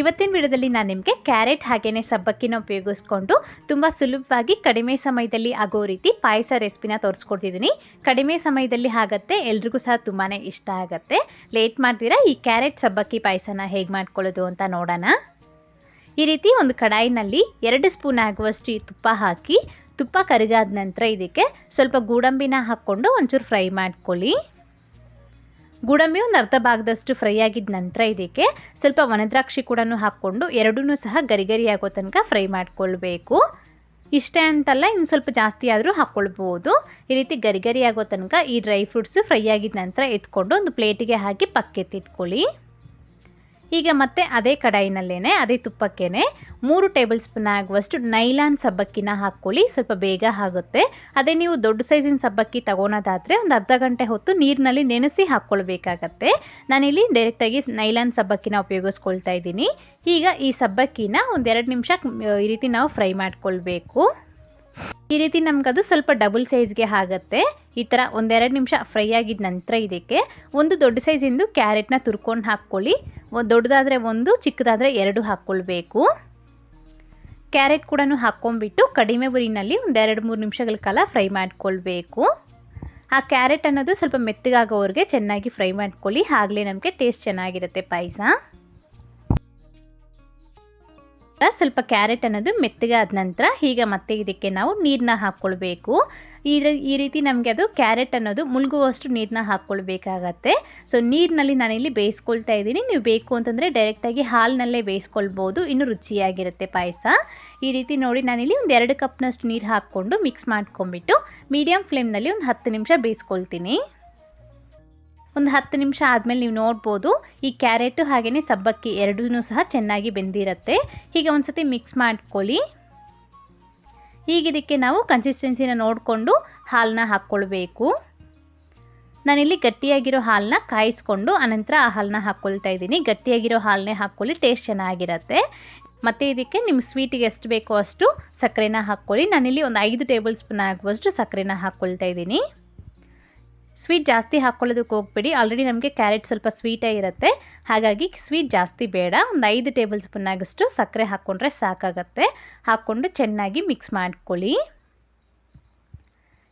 ಇವತ್ತಿನ ವಿಡಿಯೋದಲ್ಲಿ ನಾನು ನಿಮಗೆ ಕ್ಯಾರೆಟ್ ಹಾಗೆಯೇ ಸಬ್ಬಕ್ಕಿನ ಉಪಯೋಗಿಸ್ಕೊಂಡು ತುಂಬ ಸುಲಭವಾಗಿ ಕಡಿಮೆ ಸಮಯದಲ್ಲಿ ಆಗೋ ರೀತಿ ಪಾಯಸ ರೆಸಿಪಿನ ತೋರಿಸ್ಕೊಡ್ತಿದ್ದೀನಿ. ಕಡಿಮೆ ಸಮಯದಲ್ಲಿ ಆಗುತ್ತೆ, ಎಲ್ರಿಗೂ ಸಹ ತುಂಬಾ ಇಷ್ಟ ಆಗುತ್ತೆ. ಲೇಟ್ ಮಾಡ್ತೀರಾ, ಈ ಕ್ಯಾರೆಟ್ ಸಬ್ಬಕ್ಕಿ ಪಾಯಸನ ಹೇಗೆ ಮಾಡ್ಕೊಳ್ಳೋದು ಅಂತ ನೋಡೋಣ. ಈ ರೀತಿ ಒಂದು ಕಡಾಯಿನಲ್ಲಿ ಎರಡು ಸ್ಪೂನ್ ಆಗುವಷ್ಟು ತುಪ್ಪ ಹಾಕಿ, ತುಪ್ಪ ಕರಿಗಾದ ನಂತರ ಇದಕ್ಕೆ ಸ್ವಲ್ಪ ಗೋಡಂಬಿನ ಹಾಕ್ಕೊಂಡು ಒಂಚೂರು ಫ್ರೈ ಮಾಡ್ಕೊಳ್ಳಿ. ಗೋಡಂಬಿ ಒಂದು ಅರ್ಧ ಭಾಗದಷ್ಟು ಫ್ರೈ ಆಗಿದ ನಂತರ ಇದಕ್ಕೆ ಸ್ವಲ್ಪ ಒಣದ್ರಾಕ್ಷಿ ಕೂಡ ಹಾಕ್ಕೊಂಡು ಎರಡೂ ಸಹ ಗರಿ ಗರಿ ಆಗೋ ತನಕ ಫ್ರೈ ಮಾಡ್ಕೊಳ್ಬೇಕು. ಇಷ್ಟೇ ಅಂತಲ್ಲ ಇನ್ನು ಸ್ವಲ್ಪ ಜಾಸ್ತಿ ಆದರೂ ಹಾಕ್ಕೊಳ್ಬೋದು ಈ ರೀತಿ ಗರಿ ಗರಿ ಆಗೋ ತನಕ ಈ ಡ್ರೈ ಫ್ರೂಟ್ಸು ಫ್ರೈ ಆಗಿದ ನಂತರ ಎತ್ಕೊಂಡು ಒಂದು ಪ್ಲೇಟಿಗೆ ಹಾಕಿ ಪಕ್ಕೆತ್ತಿಟ್ಕೊಳ್ಳಿ. ಈಗ ಮತ್ತೆ ಅದೇ ಕಡಾಯಿನಲ್ಲೇನೆ, ಅದೇ ತುಪ್ಪಕ್ಕೇನೆ ಮೂರು ಟೇಬಲ್ ಸ್ಪೂನ್ ಆಗುವಷ್ಟು ನೈಲಾನ್ ಸಬ್ಬಕ್ಕಿನ ಹಾಕ್ಕೊಳ್ಳಿ, ಸ್ವಲ್ಪ ಬೇಗ ಆಗುತ್ತೆ. ಅದೇ ನೀವು ದೊಡ್ಡ ಸೈಜಿನ ಸಬ್ಬಕ್ಕಿ ತಗೊಳೋದಾದರೆ ಒಂದು ಅರ್ಧ ಗಂಟೆ ಹೊತ್ತು ನೀರಿನಲ್ಲಿ ನೆನೆಸಿ ಹಾಕ್ಕೊಳ್ಬೇಕಾಗತ್ತೆ. ನಾನಿಲ್ಲಿ ಡೈರೆಕ್ಟಾಗಿ ನೈಲಾನ್ ಸಬ್ಬಕ್ಕಿನ ಉಪಯೋಗಿಸ್ಕೊಳ್ತಾ ಇದ್ದೀನಿ. ಈಗ ಈ ಸಬ್ಬಕ್ಕಿನ ಒಂದೆರಡು ನಿಮಿಷ ಈ ರೀತಿ ನಾವು ಫ್ರೈ ಮಾಡ್ಕೊಳ್ಬೇಕು. ಈ ರೀತಿ ನಮಗದು ಸ್ವಲ್ಪ ಡಬಲ್ ಸೈಜ್ಗೆ ಆಗುತ್ತೆ. ಈ ಥರ ಒಂದೆರಡು ನಿಮಿಷ ಫ್ರೈ ಆಗಿದ ನಂತರ ಇದಕ್ಕೆ ಒಂದು ದೊಡ್ಡ ಸೈಜಿಂದು ಕ್ಯಾರೆಟ್ನ ತುರ್ಕೊಂಡು ಹಾಕ್ಕೊಳ್ಳಿ. ದೊಡ್ಡದಾದರೆ ಒಂದು, ಚಿಕ್ಕದಾದರೆ ಎರಡು ಹಾಕ್ಕೊಳ್ಬೇಕು. ಕ್ಯಾರೆಟ್ ಕೂಡ ಹಾಕ್ಕೊಂಡ್ಬಿಟ್ಟು ಕಡಿಮೆ ಉರಿನಲ್ಲಿ ಒಂದೆರಡು ಮೂರು ನಿಮಿಷಗಳ ಕಾಲ ಫ್ರೈ ಮಾಡಿಕೊಳ್ಬೇಕು. ಆ ಕ್ಯಾರೆಟ್ ಅನ್ನೋದು ಸ್ವಲ್ಪ ಮೆತ್ತಗಾಗೋವರೆಗೆ ಚೆನ್ನಾಗಿ ಫ್ರೈ ಮಾಡ್ಕೊಳ್ಳಿ. ಆಗಲೇ ನಮಗೆ ಟೇಸ್ಟ್ ಚೆನ್ನಾಗಿರುತ್ತೆ ಪಾಯಸ. ಸ್ವಲ್ಪ ಕ್ಯಾರೆಟ್ ಅನ್ನೋದು ಮೆತ್ತಗೆ ಆದ ನಂತರ ಈಗ ಮತ್ತೆ ಇದಕ್ಕೆ ನಾವು ನೀರನ್ನ ಹಾಕ್ಕೊಳ್ಬೇಕು. ಈ ಈ ರೀತಿ ನಮಗೆ ಅದು ಕ್ಯಾರೆಟ್ ಅನ್ನೋದು ಮುಳುಗುವಷ್ಟು ನೀರನ್ನ ಹಾಕ್ಕೊಳ್ಬೇಕಾಗತ್ತೆ. ಸೊ ನೀರಿನಲ್ಲಿ ನಾನಿಲ್ಲಿ ಬೇಯಿಸ್ಕೊಳ್ತಾ ಇದ್ದೀನಿ. ನೀವು ಬೇಕು ಅಂತಂದರೆ ಡೈರೆಕ್ಟಾಗಿ ಹಾಲಿನಲ್ಲೇ ಬೇಯಿಸ್ಕೊಳ್ಬೋದು. ಇನ್ನೂ ರುಚಿಯಾಗಿರುತ್ತೆ ಪಾಯಸ. ಈ ರೀತಿ ನೋಡಿ ನಾನಿಲ್ಲಿ ಒಂದು ಎರಡು ಕಪ್ನಷ್ಟು ನೀರು ಹಾಕ್ಕೊಂಡು ಮಿಕ್ಸ್ ಮಾಡ್ಕೊಂಬಿಟ್ಟು ಮೀಡಿಯಮ್ ಫ್ಲೇಮ್ನಲ್ಲಿ ಒಂದು ಹತ್ತು ನಿಮಿಷ ಬೇಯಿಸ್ಕೊಳ್ತೀನಿ. ಒಂದು ಹತ್ತು ನಿಮಿಷ ಆದಮೇಲೆ ನೀವು ನೋಡ್ಬೋದು, ಈ ಕ್ಯಾರೆಟು ಹಾಗೆಯೇ ಸಬ್ಬಕ್ಕಿ ಎರಡೂ ಸಹ ಚೆನ್ನಾಗಿ ಬೆಂದಿರುತ್ತೆ. ಹೀಗೆ ಒಂದು ಸತಿ ಮಿಕ್ಸ್ ಮಾಡ್ಕೊಳ್ಳಿ. ಈಗ ಇದಕ್ಕೆ ನಾವು ಕನ್ಸಿಸ್ಟೆನ್ಸಿನ ನೋಡಿಕೊಂಡು ಹಾಲನ್ನ ಹಾಕ್ಕೊಳ್ಬೇಕು. ನಾನಿಲ್ಲಿ ಗಟ್ಟಿಯಾಗಿರೋ ಹಾಲನ್ನ ಕಾಯಿಸ್ಕೊಂಡು ಅನಂತರ ಆ ಹಾಲನ್ನ ಹಾಕ್ಕೊಳ್ತಾ ಇದ್ದೀನಿ. ಗಟ್ಟಿಯಾಗಿರೋ ಹಾಲನ್ನೇ ಹಾಕ್ಕೊಳ್ಳಿ ಟೇಸ್ಟ್ ಚೆನ್ನಾಗಿರುತ್ತೆ. ಮತ್ತು ಇದಕ್ಕೆ ನಿಮ್ಮ ಸ್ವೀಟಿಗೆ ಎಷ್ಟು ಬೇಕೋ ಅಷ್ಟು ಸಕ್ಕರೆನ ಹಾಕ್ಕೊಳ್ಳಿ. ನಾನಿಲ್ಲಿ ಒಂದು ಐದು ಟೇಬಲ್ ಸ್ಪೂನ್ ಆಗುವಷ್ಟು ಸಕ್ಕರೆನ ಹಾಕ್ಕೊಳ್ತಾ ಇದ್ದೀನಿ. ಸ್ವೀಟ್ ಜಾಸ್ತಿ ಹಾಕ್ಕೊಳ್ಳೋದಕ್ಕೆ ಹೋಗ್ಬೇಡಿ. ಆಲ್ರೆಡಿ ನಮಗೆ ಕ್ಯಾರೆಟ್ ಸ್ವಲ್ಪ ಸ್ವೀಟೇ ಇರುತ್ತೆ. ಹಾಗಾಗಿ ಸ್ವೀಟ್ ಜಾಸ್ತಿ ಬೇಡ. ಒಂದು ಐದು ಟೇಬಲ್ ಸ್ಪೂನ್ ಆಗಷ್ಟು ಸಕ್ಕರೆ ಹಾಕ್ಕೊಂಡ್ರೆ ಸಾಕಾಗತ್ತೆ. ಹಾಕ್ಕೊಂಡು ಚೆನ್ನಾಗಿ ಮಿಕ್ಸ್ ಮಾಡ್ಕೊಳ್ಳಿ.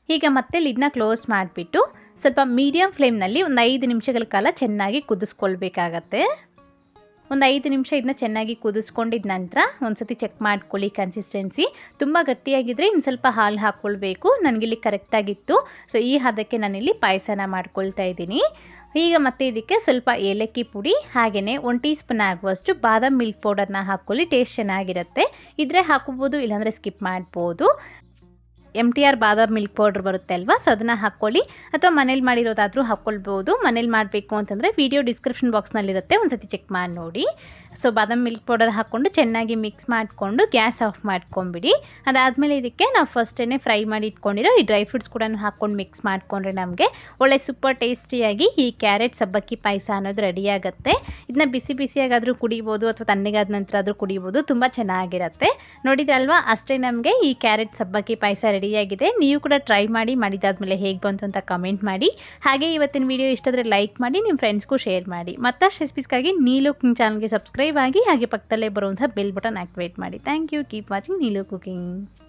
ಈಗ ಮತ್ತೆ ಲಿಡ್ನ ಕ್ಲೋಸ್ ಮಾಡಿಬಿಟ್ಟು ಸ್ವಲ್ಪ ಮೀಡಿಯಮ್ ಫ್ಲೇಮ್ನಲ್ಲಿ ಒಂದು ಐದು ನಿಮಿಷಗಳ ಕಾಲ ಚೆನ್ನಾಗಿ ಕುದಿಸ್ಕೊಳ್ಬೇಕಾಗತ್ತೆ. ಒಂದು ಐದು ನಿಮಿಷ ಇದನ್ನ ಚೆನ್ನಾಗಿ ಕುದಿಸ್ಕೊಂಡಿದ ನಂತರ ಒಂದು ಸತಿ ಚೆಕ್ ಮಾಡ್ಕೊಳ್ಳಿ ಕನ್ಸಿಸ್ಟೆನ್ಸಿ ತುಂಬ ಗಟ್ಟಿಯಾಗಿದ್ದರೆ ಇನ್ನು ಸ್ವಲ್ಪ ಹಾಲು ಹಾಕ್ಕೊಳ್ಬೇಕು ನನಗಿಲ್ಲಿ ಕರೆಕ್ಟಾಗಿತ್ತು ಸೊ ಈ ಹದಕ್ಕೆ ನಾನಿಲ್ಲಿ ಪಾಯಸನ ಮಾಡ್ಕೊಳ್ತಾ ಇದ್ದೀನಿ. ಈಗ ಮತ್ತೆ ಇದಕ್ಕೆ ಸ್ವಲ್ಪ ಏಲಕ್ಕಿ ಪುಡಿ ಹಾಗೆಯೇ ಒನ್ ಟೀ ಸ್ಪೂನ್ ಆಗುವಷ್ಟು ಬಾದಾಮ್ ಮಿಲ್ಕ್ ಪೌಡರ್ನ ಹಾಕ್ಕೊಳ್ಳಿ ಟೇಸ್ಟ್ ಚೆನ್ನಾಗಿರುತ್ತೆ. ಇದ್ರೆ ಹಾಕೋಬೋದು, ಇಲ್ಲಾಂದರೆ ಸ್ಕಿಪ್ ಮಾಡ್ಬೋದು. M T R badam milk powder ಬರುತ್ತೆ ಅಲ್ವಾ? ಸೊ ಅದನ್ನು ಹಾಕ್ಕೊಳ್ಳಿ. ಅಥವಾ ಮನೇಲಿ ಮಾಡಿರೋದಾದರೂ ಹಾಕ್ಕೊಳ್ಬೋದು. ಮನೇಲಿ ಮಾಡಬೇಕು ಅಂತಂದರೆ ವೀಡಿಯೋ ಡಿಸ್ಕ್ರಿಪ್ಷನ್ ಬಾಕ್ಸ್ನಲ್ಲಿರುತ್ತೆ ಒಂದು ಸತಿ ಚೆಕ್ ಮಾಡಿ ನೋಡಿ. ಸೊ ಬಾದಾಮ್ ಮಿಲ್ಕ್ ಪೌಡರ್ ಹಾಕ್ಕೊಂಡು ಚೆನ್ನಾಗಿ ಮಿಕ್ಸ್ ಮಾಡಿಕೊಂಡು ಗ್ಯಾಸ್ ಆಫ್ ಮಾಡ್ಕೊಂಬಿಡಿ. ಅದಾದಮೇಲೆ ಇದಕ್ಕೆ ನಾವು ಫಸ್ಟೇ ಫ್ರೈ ಮಾಡಿ ಇಟ್ಕೊಂಡಿರೋ ಈ ಡ್ರೈ ಫ್ರೂಟ್ಸ್ ಕೂಡ ಹಾಕ್ಕೊಂಡು ಮಿಕ್ಸ್ ಮಾಡಿಕೊಂಡ್ರೆ ನಮಗೆ ಒಳ್ಳೆ ಸೂಪರ್ ಟೇಸ್ಟಿಯಾಗಿ ಈ ಕ್ಯಾರೆಟ್ ಸಬ್ಬಕ್ಕಿ, ಪಾಯಸ ಅನ್ನೋದು ರೆಡಿಯಾಗುತ್ತೆ ಇದನ್ನ ಬಿಸಿ ಬಿಸಿಯಾಗಾದರೂ ಕುಡಿಬೋದು ಅಥವಾ ತಣ್ಣಗಾದ ನಂತರ ಆದರೂ ಕುಡಿಬೋದು, ತುಂಬ ಚೆನ್ನಾಗಿರುತ್ತೆ. ನೋಡಿದ್ರಲ್ವಾ? ಅಷ್ಟೇ ನಮಗೆ ಈ ಕ್ಯಾರೆಟ್ ಸಬ್ಬಕ್ಕಿ, ಪಾಯಸ ರೆಡಿಯಾಗಿದೆ ನೀವು ಕೂಡ ಟ್ರೈ ಮಾಡಿ, ಮಾಡಿದಾದ್ಮೇಲೆ ಹೇಗೆ ಬಂತು ಅಂತ ಕಮೆಂಟ್ ಮಾಡಿ. ಹಾಗೆ ಇವತ್ತಿನ ವಿಡಿಯೋ ಇಷ್ಟಾದರೆ ಲೈಕ್ ಮಾಡಿ ನಿಮ್ಮ ಫ್ರೆಂಡ್ಸ್ಗೂ ಶೇರ್ ಮಾಡಿ. ಮತ್ತಷ್ಟು ರೆಸಿಪೀಸ್ಗಾಗಿ ನೀಲು ಚಾನಲ್ಗೆ ಸಬ್ಸ್ಕ್ರೈಬ್ ಆಗಿ ಹಾಗೆ ಪಕ್ಕದಲ್ಲೇ ಬರುವಂಥ ಬೆಲ್ ಬಟನ್ ಆಕ್ಟಿವೇಟ್ ಮಾಡಿ. Thank you keep watching Neelu cooking